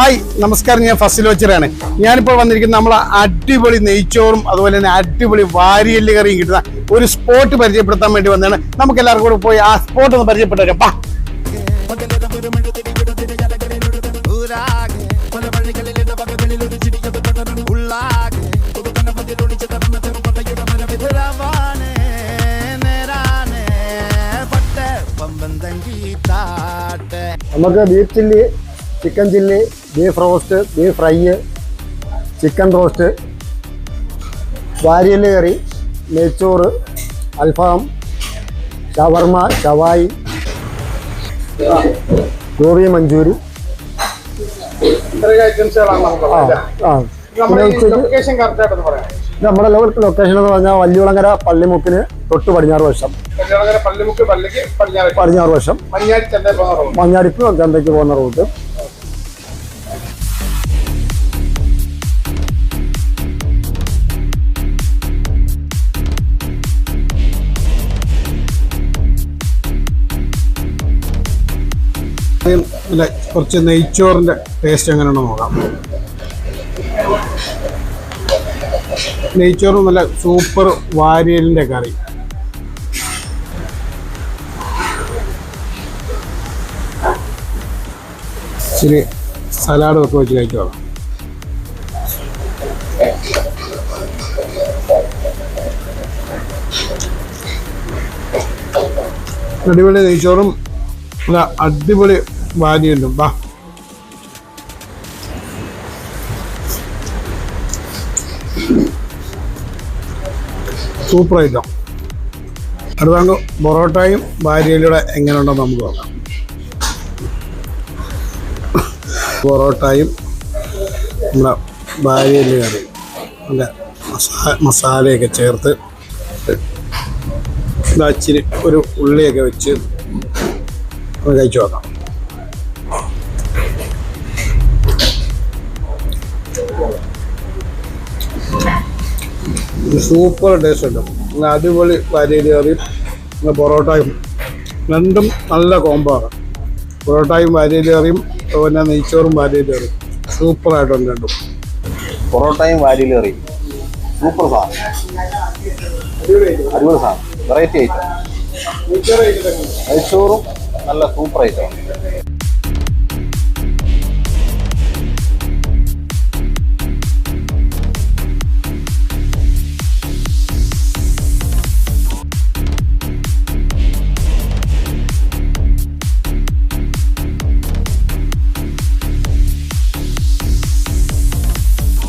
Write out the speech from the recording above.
Hi നമസ്കാരം. ഞാൻ ഫസിൽ വച്ചറാണ് ഞാനിപ്പോൾ വന്നിരിക്കുന്നത് നമ്മളെ അടിപൊളി നെയ്ച്ചോറും അതുപോലെ തന്നെ അടിപൊളി വാരിയൽ കറിയും കിട്ടുന്ന ഒരു സ്പോട്ട് പരിചയപ്പെടുത്താൻ വേണ്ടി വന്നതാണ്. നമുക്ക് എല്ലാവർക്കും കൂടെ പോയി ആ സ്പോട്ട് ഒന്ന് പരിചയപ്പെട്ടു പാ നമുക്ക് beef chilli chicken chilli beef roast beef fry chicken roast വാരിയൽ curry നെയ്ച്ചോറ് അൽഫാം ഷവർമ ഷവായി ഗോബി മഞ്ചൂരി. ആ ആ. നമ്മുടെ ലൊക്കേഷൻ എന്ന് പറഞ്ഞാൽ വല്യുളങ്ങര പള്ളിമുക്കിന് തൊട്ട് പടിഞ്ഞാറ് വശം. പള്ളിമുക്ക് പള്ളിക്ക് പടിഞ്ഞാറ് വശം. മഞ്ഞാടിപ്പ് ചന്തയ്ക്ക് പോകുന്ന റൂട്ട് പിന്നെ കുറച്ച് നെയ്ച്ചോറിന്റെ ടേസ്റ്റ് എങ്ങനെയാണെന്ന് നോക്കാം. നെയ്ച്ചോറും നല്ല സൂപ്പർ വാരിയലിന്റെ കറി. ഇച്ചിരി സലാഡ് ഒക്കെ വെച്ച് കഴിച്ചോളാം അടിപൊളി നെയ്ച്ചോറും അടിപൊളി വാരിയലും. വാ. സൂപ്പർ ഐറ്റം അടുത്താങ്ക് പൊറോട്ടയും ഭാര്യയിലൂടെ എങ്ങനെയുണ്ടെന്ന് നമുക്ക് നോക്കാം. പൊറോട്ടയും നമ്മുടെ ഭാര്യയിലെ കറി. നല്ല മസാല മസാലയൊക്കെ ചേർത്ത് ഇച്ചിരി ഒരു ഉള്ളിയൊക്കെ വെച്ച് കഴിച്ചു നോക്കാം. സൂപ്പർ ടേസ്റ്റ് ഉണ്ട്. അടിപൊളി വാരിയൽ കയറി പിന്നെ പൊറോട്ടയും. രണ്ടും നല്ല കോമ്പാണ് പൊറോട്ടയും വരിയിൽ കറിയും പിന്നെ നെയ്ച്ചോറും വരിയിൽ കറിയും. സൂപ്പറായിട്ടുണ്ട് രണ്ടും. പൊറോട്ടയും വാരിയിൽ കറിയും. സൂപ്പർ സാധനം അടിപൊളി സാധനം വെറൈറ്റി ഐറ്റം നെയ്ച്ചോറും നല്ല സൂപ്പർ ഐറ്റം